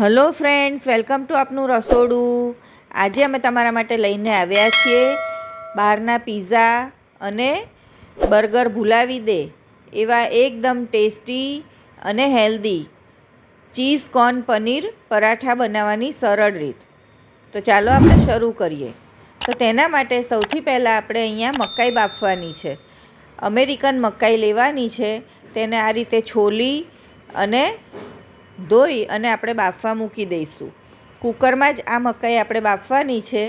Hello friends, welcome to આપનું રસોડું. આજે અમે તમારા માટે લઈને આવ્યા છીએ બહારના પીઝા અને બર્ગર ભૂલાવી દે એવા એકદમ ટેસ્ટી અને healthy cheese corn paneer paratha બનાવવાની સરળ રીત. તો ચાલો આપણે શરૂ કરીએ. તો તેના માટે સૌથી પહેલાં આપણે અહીંયા મકાઈ બાફવાની છે. અમેરિકન મકાઈ લેવાની છે. તેને આ રીતે છોલી અને ધોઈ અને આપણે બાફવા મૂકી દઈશું. કુકરમાં જ આ મકાઈ આપણે બાફવાની છે,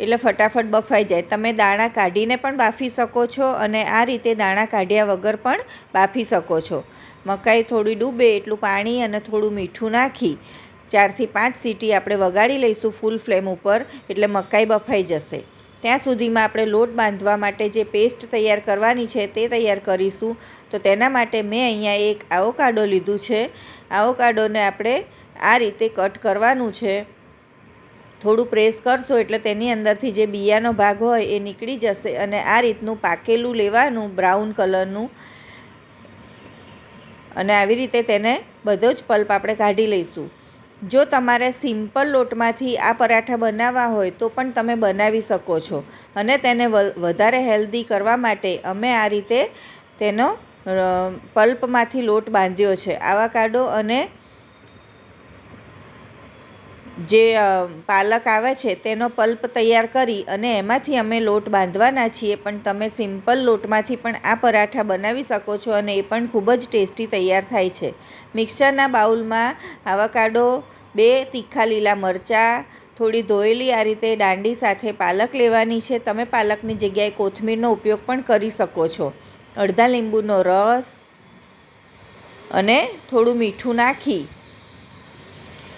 એટલે ફટાફટ બફાઈ જાય. તમે દાણા કાઢીને પણ બાફી શકો છો અને આ રીતે દાણા કાઢ્યા વગર પણ બાફી શકો છો. મકાઈ થોડી ડૂબે એટલું પાણી અને થોડું મીઠું નાખી ચારથી પાંચ સીટી આપણે વગાડી લઈશું ફૂલ ફ્લેમ ઉપર, એટલે મકાઈ બફાઈ જશે. ત્યાં સુધીમાં આપણે લોટ બાંધવા માટે જે પેસ્ટ તૈયાર કરવાની છે તે તૈયાર કરીશું. તો તેના માટે મેં અહીંયા એક આવોકાડો લીધું છે. આવોકાડોને આપણે આ રીતે કટ કરવાનું છે. થોડું પ્રેસ કરશો એટલે તેની અંદરથી જે બિયાનો ભાગ હોય એ નીકળી જશે અને આ રીતનું પાકેલું લેવાનું બ્રાઉન કલરનું. અને આવી રીતે તેને બધો જ પલ્પ આપણે કાઢી લઈશું. જો તમારે સિમ્પલ લોટમાંથી આ પરાઠા બનાવવા હોય તો પણ તમે બનાવી શકો છો અને તેને વધારે હેલ્ધી કરવા માટે અમે આ રીતે તેનો પલ્પમાંથી લોટ બાંધ્યો છે. આવાકાડો અને જે પાલક આવે છે તેનો પલ્પ તૈયાર કરી અને એમાંથી અમે લોટ બાંધવાના છીએ, પણ તમે સિમ્પલ લોટમાંથી પણ આ પરાઠા બનાવી શકો છો અને એ પણ ખૂબ જ ટેસ્ટી તૈયાર થાય છે. મિક્સરના બાઉલમાં આવાકાડો, બે તીખા લીલા મરચાં, થોડી ધોયેલી આ રીતે દાંડી સાથે પાલક લેવાની છે. તમે પાલકની જગ્યાએ કોથમીરનો ઉપયોગ પણ કરી શકો છો. અડધા લીંબુનો રસ અને થોડું મીઠું નાખી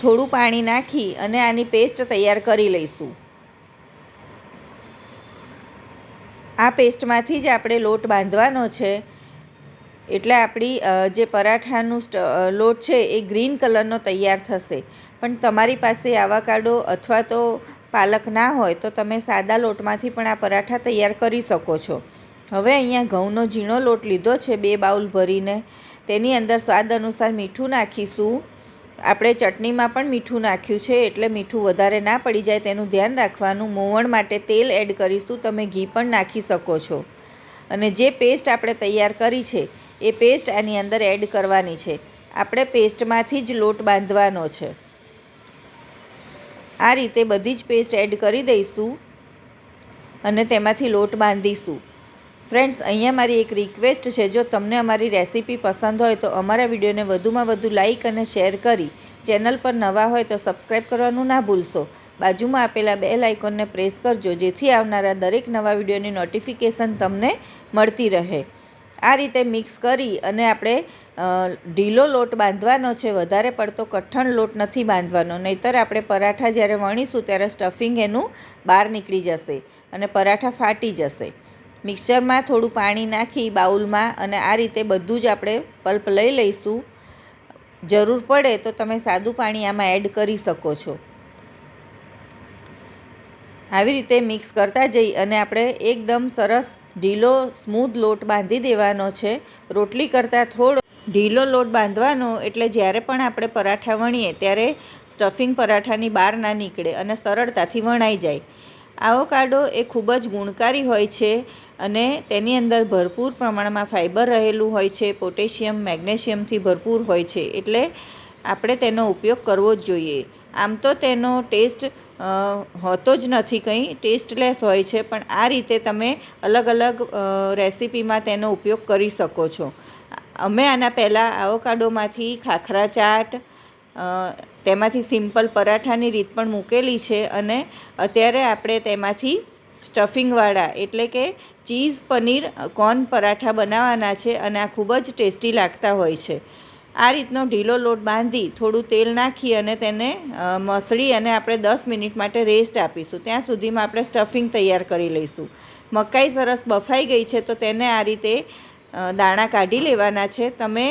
થોડું પાણી નાખી અને આની પેસ્ટ તૈયાર કરી લઈશું. આ પેસ્ટમાંથી જ આપણે લોટ બાંધવાનો છે. એટલે આપણી જે પરાઠાનું લોટ છે એ ગ્રીન કલરનો તૈયાર થશે. પણ તમારી પાસે આવાકાડો અથવા તો પાલક ના હોય તો તમે સાદા લોટમાંથી પણ આ પરાઠા તૈયાર કરી શકો છો. હવે અહીંયા ઘઉંનો ઝીણો લોટ લીધો છે બે બાઉલ ભરીને. તેની અંદર સ્વાદ અનુસાર મીઠું નાખીશું. આપણે ચટણીમાં પણ મીઠું નાખ્યું છે, એટલે મીઠું વધારે ના પડી જાય તેનું ધ્યાન રાખવાનું. મોવણ માટે તેલ એડ કરીશું, તમે ઘી પણ નાખી શકો છો. અને જે પેસ્ટ આપણે તૈયાર કરી છે, એ પેસ્ટ આની અંદર એડ કરવાની છે. આપણે પેસ્ટમાંથી જ લોટ બાંધવાનો છે. આ રીતે બધી જ પેસ્ટ એડ કરી દઈશું અને તેમાંથી લોટ બાંધીશું. ફ્રેન્ડ્સ અહીંયા મારી એક રિક્વેસ્ટ છે. જો તમને અમારી રેસીપી પસંદ હોય તો અમારા વિડીયોને વધુમાં વધુ લાઇક અને શેર કરી ચેનલ પર નવા હોય તો સબસ્ક્રાઈબ કરવાનું ના ભૂલશો. બાજુમાં આપેલા બે લાઇકોનને પ્રેસ કરજો, જેથી આવનારા દરેક નવા વિડીયોની નોટિફિકેશન તમને મળતી રહે. આ રીતે મિક્સ કરી અને આપણે ઢીલો લોટ બાંધવાનો છે. વધારે પડતો કઠણ લોટ નથી બાંધવાનો. નહીતર આપણે પરાઠા જ્યારે વણીશું ત્યારે સ્ટફિંગ એનું બહાર નીકળી જશે અને પરાઠા ફાટી જશે. મિક્સરમાં થોડું પાણી નાખી બાઉલમાં અને આ રીતે બધું જ આપણે પલ્પ લઈ લઈશું. જરૂર પડે તો તમે સાદું પાણી આમાં એડ કરી શકો છો. આવી રીતે મિક્સ કરતા જઈ અને આપણે એકદમ સરસ ઢીલો સ્મૂધ લોટ બાંધી દેવાનો છે. રોટલી કરતાં થોડો ઢીલો લોટ બાંધવાનો એટલે જ્યારે પણ આપણે પરાઠા વણીએ ત્યારે સ્ટફિંગ પરાઠાની બહાર ના નીકળે અને સરળતાથી વણાઈ જાય. આવોકાડો એ ખૂબ જ ગુણકારી હોય છે અને તેની અંદર ભરપૂર પ્રમાણમાં ફાઇબર રહેલું હોય છે, પોટેશિયમ, મેગ્નેશિયમથી ભરપૂર હોય છે, એટલે આપણે તેનો ઉપયોગ કરવો જ જોઈએ. આમ તો તેનો ટેસ્ટ હોતો જ નથી કંઈ, ટેસ્ટલેસ હોય છે, પણ આ રીતે તમે અલગ અલગ રેસીપીમાં તેનો ઉપયોગ કરી શકો છો. અમે આના પહેલાં આવોકાડોમાંથી ખાખરા ચાટ તેમાંથી સિમ્પલ પરાઠાની રીત પણ મૂકેલી છે અને અત્યારે આપણે તેમાંથી સ્ટફિંગવાળા એટલે કે ચીઝ, પનીર, કોર્ન પરાઠા બનાવવાના છે અને આ ખૂબ જ ટેસ્ટી લાગતા હોય છે. આ રીતનો ઢીલો લોટ બાંધી થોડું તેલ નાખી અને તેને મસળી અને આપણે દસ મિનિટ માટે રેસ્ટ આપીશું. ત્યાં સુધીમાં આપણે સ્ટફિંગ તૈયાર કરી લઈશું. મકાઈ સરસ બફાઈ ગઈ છે તો તેને આ રીતે દાણા કાઢી લેવાના છે. તમે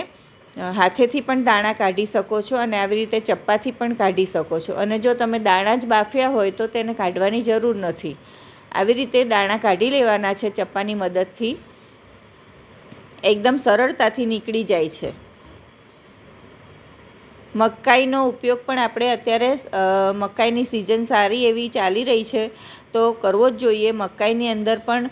હાથેથી પણ દાણા કાઢી શકો છો અને આવી રીતે ચપ્પાથી પણ કાઢી શકો છો. અને જો તમે દાણા જ બાફ્યા હોય તો તેને કાઢવાની જરૂર નથી. આવી રીતે દાણા કાઢી લેવાના છે ચપ્પાની મદદથી. એકદમ સરળતાથી નીકળી જાય છે. મકાઈનો ઉપયોગ પણ આપણે અત્યારે મકાઈની સિઝન સારી એવી ચાલી રહી છે, તો કરવો જ જોઈએ. મકાઈની અંદર પણ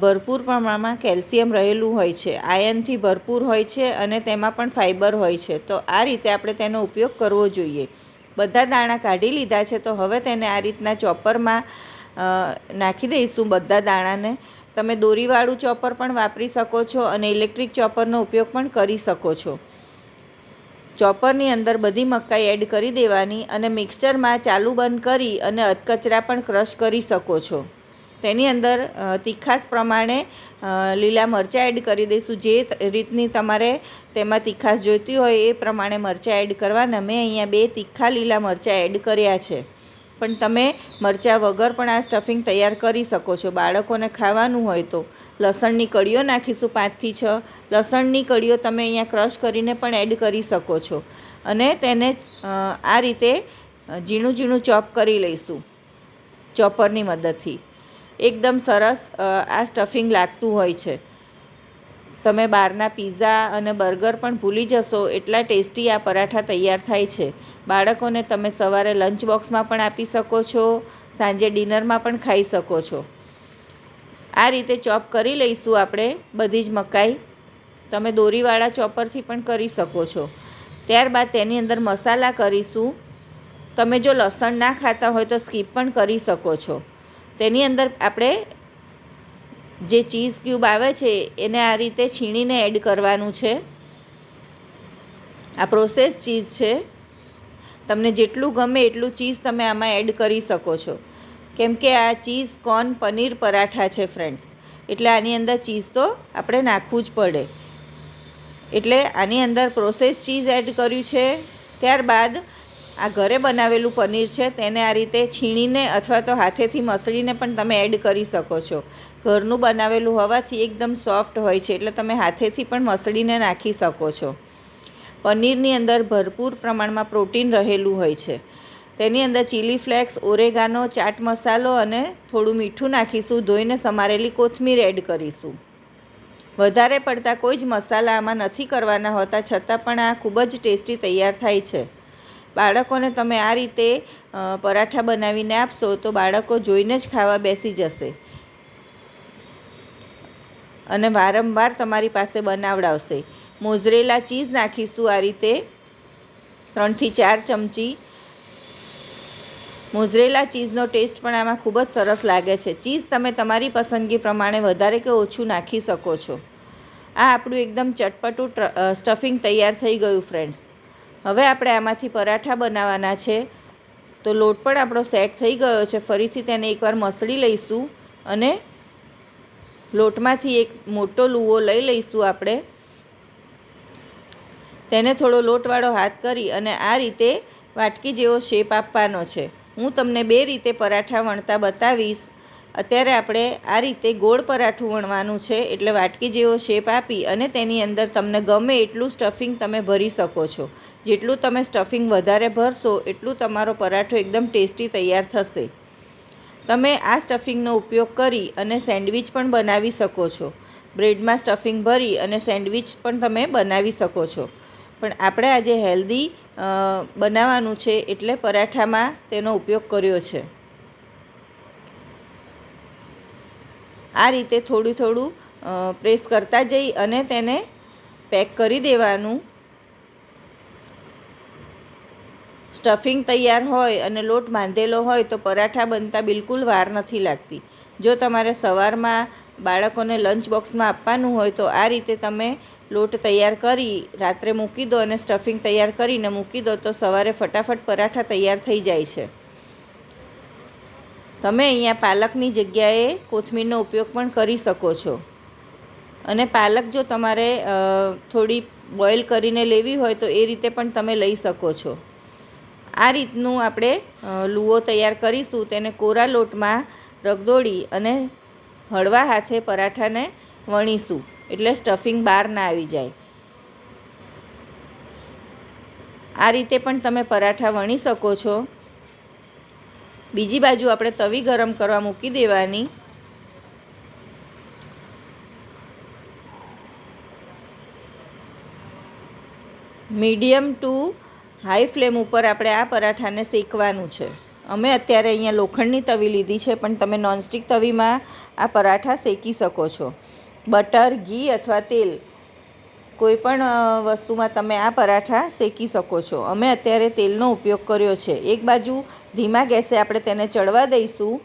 ભરપૂર પ્રમાણમાં કેલ્શિયમ રહેલું હોય છે. આયનથી ભરપૂર હોય છે અને તેમાં પણ ફાઇબર હોય છે. તો આ રીતે આપણે તેનો ઉપયોગ કરવો જોઈએ. બધા દાણા કાઢી લીધા છે, તો હવે તેને આ રીતના ચોપરમાં નાખી દઈશું બધા દાણાને. તમે દોરીવાળું ચોપર પણ વાપરી શકો છો અને ઇલેક્ટ્રિક ચોપરનો ઉપયોગ પણ કરી શકો છો. ચોપરની અંદર બધી મકાઈ એડ કરી દેવાની અને મિક્સચરમાં ચાલુ બંધ કરી અને અધકચરા પણ ક્રશ કરી શકો છો. તેની અંદર તીખાસ પ્રમાણે લીલા મરચાં એડ કરી દઈશું. જે રીતની તમારે તેમાં તીખાસ જોઈતી હોય એ પ્રમાણે મરચાં એડ કરવાના. મેં અહીંયા બે તીખા લીલા મરચાં એડ કર્યા છે. પણ તમે મરચાં વગર પણ આ સ્ટફિંગ તૈયાર કરી શકો છો. બાળકોને ખાવાનું હોય તો. લસણની કળીઓ નાખીશું પાંચથી છ. લસણની કળીઓ તમે અહીંયા ક્રશ કરીને પણ એડ કરી શકો છો. અને તેને આ રીતે ઝીણું ઝીણું ચોપ કરી લઈશું. ચોપરની મદદથી. એકદમ સરસ આ સ્ટફિંગ લાગતું હોય છે. તમે બહારના પીઝા અને બર્ગર પણ ભૂલી જશો એટલા ટેસ્ટી આ પરાઠા તૈયાર થાય છે. બાળકોને તમે સવારે લંચ બોક્સમાં પણ આપી શકો છો, સાંજે ડિનરમાં પણ ખાઈ શકો છો. આ રીતે ચોપ કરી લઈશું આપણે બધી જ મકાઈ. તમે દોરીવાળા ચોપરથી પણ કરી શકો છો. ત્યારબાદ તેની અંદર મસાલા કરીશું. તમે જો લસણ ના ખાતા હોય તો સ્કીપ પણ કરી શકો છો. તેની અંદર આપણે જે ચીઝ ક્યુબ આવે છે, એને આ રીતે છીણીને એડ કરવાનું છે. આ પ્રોસેસ ચીઝ છે. તમને જેટલું ગમે એટલું ચીઝ તમે આમાં એડ કરી શકો છો. કેમ કે આ ચીઝ કોર્ન પનીર પરાઠા છે ફ્રેન્ડ્સ એટલે આની અંદર ચીઝ તો આપણે નાખવું જ પડે. એટલે આની અંદર પ્રોસેસ ચીઝ એડ કર્યું છે. ત્યારબાદ આ ઘરે બનાવેલું પનીર છે, તેને આ રીતે છીણીને અથવા તો હાથેથી મસળીને પણ તમે એડ કરી શકો છો. ઘરનું બનાવેલું હોવાથી એકદમ સોફ્ટ હોય છે, એટલે તમે હાથેથી પણ મસળીને નાખી શકો છો. પનીરની અંદર ભરપૂર પ્રમાણમાં પ્રોટીન રહેલું હોય છે. તેની અંદર ચીલી ફ્લેક્સ, ઓરેગાનો, ચાટ મસાલો અને થોડું મીઠું નાખીશું, ધોઈને સમારેલી કોથમીર એડ કરીશું. વધારે પડતા કોઈ જ મસાલા આમાં નથી કરવાના હોતા, છતાં પણ આ ખૂબ જ ટેસ્ટી તૈયાર થાય છે. બાળકોને તમે આ રીતે પરાઠા બનાવીને આપશો તો બાળકો જોઈને જ ખાવા બેસી જશે. અને વારંવાર તમારી પાસે બનાવડાવશે. મોઝરેલા ચીઝ નાખીશું આ રીતે. ત્રણથી ચાર ચમચી. મોઝરેલા ચીઝનો ટેસ્ટ પણ આમાં ખૂબ જ સરસ લાગે છે. ચીઝ તમે તમારી પસંદગી પ્રમાણે વધારે કે ઓછું નાખી શકો છો. આ આપણું એકદમ ચટપટું સ્ટફિંગ તૈયાર થઈ ગયું, ફ્રેન્ડ્સ. હવે આપણે આમાંથી પરાઠા બનાવવાના છે. તો લોટ પણ આપણો સેટ થઈ ગયો છે. ફરીથી તેને એકવાર મસળી લઈશું અને લોટમાંથી એક મોટો લુવો લઈ લઈશું આપણે. તેને થોડો લોટવાળો હાથ કરી અને આ રીતે વાટકી જેવો શેપ આપવાનો છે. હું તમને બે રીતે પરાઠા વણતા બતાવીશ. અત્યારે આપણે આ રીતે ગોળ પરાઠું વણવાનું છે એટલે વાટકી જેવો શેપ આપી અને તેની અંદર તમને ગમે એટલું સ્ટફિંગ તમે ભરી શકો છો. જેટલું તમે સ્ટફિંગ વધારે ભરશો એટલું તમારો પરાઠો એકદમ ટેસ્ટી તૈયાર થશે. તમે આ સ્ટફિંગનો ઉપયોગ કરી અને સેન્ડવિચ પણ બનાવી શકો છો. બ્રેડમાં સ્ટફિંગ ભરી અને સેન્ડવિચ પણ તમે બનાવી શકો છો. પણ આપણે આજે હેલ્ધી બનાવવાનું છે એટલે પરાઠામાં તેનો ઉપયોગ કર્યો છે. આ રીતે થોડું થોડું પ્રેસ કરતા જઈ અને તેને પેક કરી દેવાનું. સ્ટફિંગ તૈયાર હોય અને લોટ બાંધેલો હોય તો પરાઠા બનતા બિલકુલ વાર નથી લાગતી. જો તમારે સવારમાં બાળકોને લંચ બોક્સમાં આપવાનું હોય તો આ રીતે તમે લોટ તૈયાર કરી રાત્રે મૂકી દો અને સ્ટફિંગ તૈયાર કરીને મૂકી દો તો સવારે ફટાફટ પરાઠા તૈયાર થઈ જાય છે. તમે અહીંયા પાલકની જગ્યાએ કોથમીરનો ઉપયોગ પણ કરી શકો છો. અને પાલક જો તમારે થોડી બોઇલ કરીને લેવી હોય તો એ રીતે પણ તમે લઈ શકો છો. આ રીતનું આપણે લૂવો તૈયાર કરીશું. તેને કોરા લોટમાં રગદોળી અને હળવા હાથે પરાઠાને વણીશું. એટલે સ્ટફિંગ બહાર ના આવી જાય. આ રીતે પણ તમે પરાઠા વણી શકો છો. બીજી બાજુ આપણે તવી ગરમ કરવા મૂકી દેવાની. મીડિયમ ટુ હાઈ ફ્લેમ ઉપર આપણે આ પરાઠાને શેકવાનું છે. અમે અત્યારે અહીંયા લોખંડની તવી લીધી છે, પણ તમે નોનસ્ટિક તવીમાં આ પરાઠા શેકી શકો છો. બટર, ઘી અથવા તેલ, કોઈ પણ વસ્તુમાં તમે આ પરાઠા શેકી શકો છો. અમે અત્યારે તેલનો ઉપયોગ કર્યો છે. એક બાજુ ધીમા ગેસે આપણે તેને ચડવા દઈશું,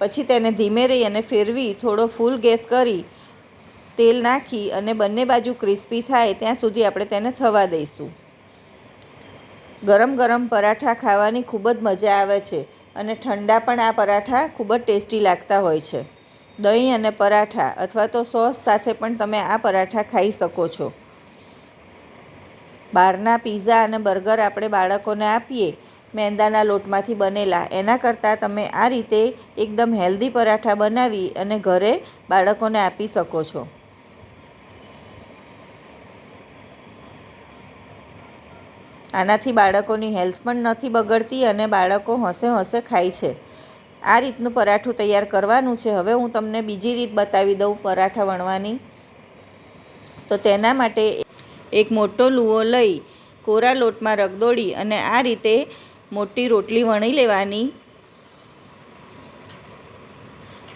પછી તેને ધીમે રહી અને ફેરવી થોડો ફૂલ ગેસ કરી તેલ નાખી અને બંને બાજુ ક્રિસ્પી થાય ત્યાં સુધી આપણે તેને થવા દઈશું. ગરમ ગરમ પરાઠા ખાવાની ખૂબ જ મજા આવે છે અને ઠંડા પણ આ પરાઠા ખૂબ જ ટેસ્ટી લાગતા હોય છે. દહીં અને પરાઠા અથવા તો સોસ સાથે પણ તમે આ પરાઠા ખાઈ શકો છો. બહારના પીઝા અને બર્ગર આપણે બાળકોને આપીએ, મેંદાના લોટમાંથી બનેલા. એના કરતાં તમે આ રીતે એકદમ હેલ્ધી પરાઠા બનાવી અને ઘરે બાળકોને આપી શકો છો. આનાથી બાળકોની હેલ્થ પણ નથી બગડતી અને બાળકો હસે હસે ખાય છે. આ રીતનું પરાઠું તૈયાર કરવાનું છે. હવે હું તમને બીજી રીત બતાવી દઉં પરાઠા વણવાની. તો તેના માટે એક મોટો લૂવો લઈ કોરા લોટમાં રગદોડી અને આ રીતે મોટી રોટલી વણી લેવાની.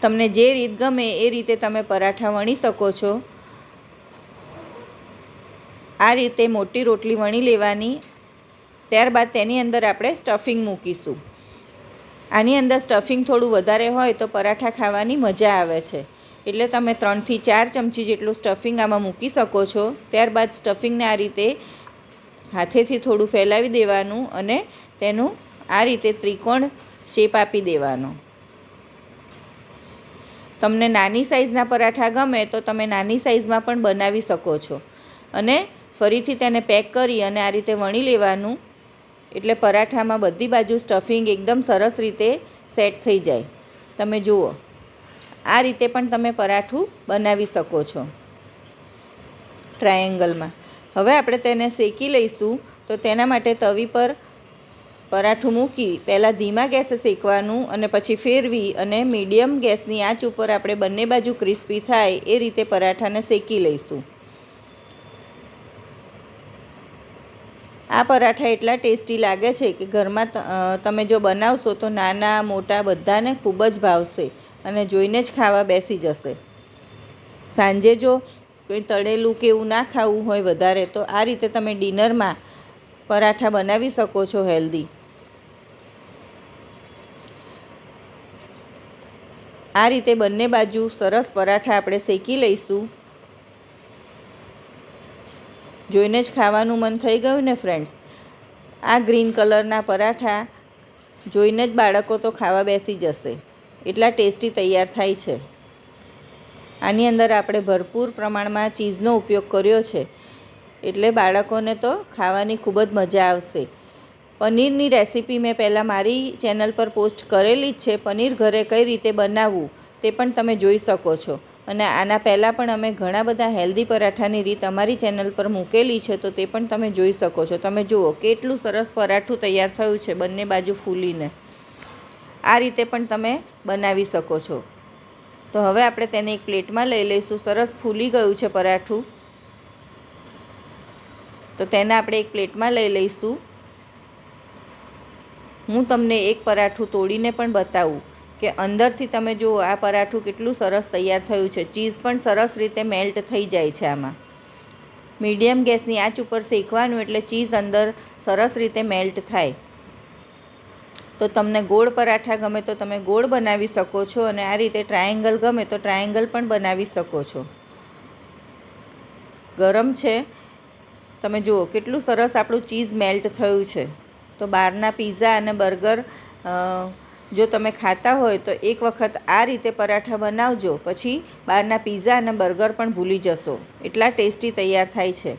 તમને જે રીત ગમે એ રીતે તમે પરાઠા વણી શકો છો. આ રીતે મોટી રોટલી વણી લેવાની. ત્યારબાદ તેની અંદર આપણે સ્ટફિંગ મૂકીશું. આની અંદર સ્ટફિંગ થોડું વધારે હોય તો પરાઠા ખાવાની મજા આવે છે. એટલે તમે ત્રણથી ચાર ચમચી જેટલું સ્ટફિંગ આમાં મૂકી શકો છો. ત્યારબાદ સ્ટફિંગને આ રીતે હાથેથી થોડું ફેલાવી દેવાનું અને તેનું આ રીતે ત્રિકોણ શેપ આપી દેવાનો. તમને નાની સાઇઝના પરાઠા ગમે તો તમે નાની સાઇઝમાં પણ બનાવી શકો છો. અને ફરીથી તેને પેક કરી અને આ રીતે વણી લેવાનું. એટલે પરાઠામાં બધી બાજુ સ્ટફિંગ એકદમ સરસ રીતે સેટ થઈ જાય. તમે જુઓ. આ રીતે પણ તમે પરાઠું બનાવી શકો છો. ટ્રાયેંગલમાં હવે આપણે તેને શેકી લઈશું. તો તેના માટે તવી પર પરાઠું મૂકી, પહેલાં ધીમા ગેસે શેકવાનું અને પછી ફેરવી અને મીડિયમ ગેસની આંચ ઉપર આપણે બંને બાજુ ક્રિસ્પી થાય એ રીતે પરાઠાને શેકી લઈશું. આ પરાઠા એટલા ટેસ્ટી લાગે છે કે ઘરમાં તમે જો બનાવશો તો નાના, મોટા બધાને ખૂબ જ ભાવશે અને જોઈને જ ખાવા બેસી જશે. સાંજે જો કોઈ તળેલું કે એવું ના ખાવું હોય વધારે તો આ રીતે તમે ડિનરમાં પરાઠા બનાવી શકો છો હેલ્ધી. આ રીતે બંને બાજુ સરસ પરાઠા આપણે શેકી લઈશું. જોઈને જ ખાવાનું મન થઈ ગયું ને ફ્રેન્ડ્સ આ ગ્રીન કલરના પરાઠા જોઈને જ બાળકો તો ખાવા બેસી જશે. એટલા ટેસ્ટી તૈયાર થાય છે. આની અંદર આપણે ભરપૂર પ્રમાણમાં ચીઝનો ઉપયોગ કર્યો છે. એટલે બાળકોને તો ખાવાની ખૂબ જ મજા આવશે. પનીરની રેસીપી મેં પહેલાં મારી ચેનલ પર પોસ્ટ કરેલી જ છે. પનીર ઘરે કઈ રીતે બનાવવું તે પણ તમે જોઈ શકો છો. અને આના પહેલાં પણ અમે ઘણા બધા હેલ્ધી પરાઠાની રીત અમારી ચેનલ પર મૂકેલી છે, તો તે પણ તમે જોઈ શકો છો. તમે જુઓ, કેટલું સરસ પરાઠું તૈયાર થયું છે બંને બાજુ ફૂલીને. આ રીતે પણ તમે બનાવી શકો છો. તો હવે આપણે તેને એક પ્લેટમાં લઈ લઈશું. સરસ ફૂલી ગયું છે પરાઠું. તો તેને આપણે એક પ્લેટમાં લઈ લઈશું. હું તમને એક પરાઠું તોડીને પણ બતાવું. કે અંદરથી તમે જુઓ, આ પરાઠું કેટલું સરસ તૈયાર થયું છે. ચીઝ પણ સરસ રીતે મેલ્ટ થઈ જાય છે આમાં. મીડિયમ ગેસની આંચ ઉપર શેકવાનું એટલે ચીઝ અંદર સરસ રીતે મેલ્ટ થાય. તો તમને ગોળ પરાઠા ગમે તો તમે ગોળ બનાવી શકો છો અને આ રીતે ટ્રાયેંગલ ગમે તો ટ્રાયેંગલ પણ બનાવી શકો છો. ગરમ છે. તમે જુઓ, કેટલું સરસ આપણું ચીઝ મેલ્ટ થયું છે. તો બહારના પીઝા અને બર્ગર જો તમે ખાતા હોય તો એક વખત આ રીતે પરાઠા બનાવજો, પછી બહારના પીઝા અને બર્ગર પણ ભૂલી જશો. એટલા ટેસ્ટી તૈયાર થાય છે.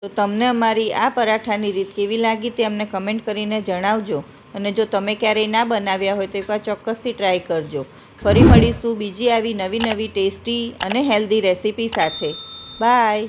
તો તમને અમારી આ પરાઠાની રીત કેવી લાગી તે અમને કમેન્ટ કરીને જણાવજો. અને જો તમે ક્યારેય ના બનાવ્યા હોય તો એકવાર ચોક્કસથી ટ્રાય કરજો. ફરી મળીશું બીજી આવી નવી નવી ટેસ્ટી અને હેલ્ધી રેસીપી સાથે. બાય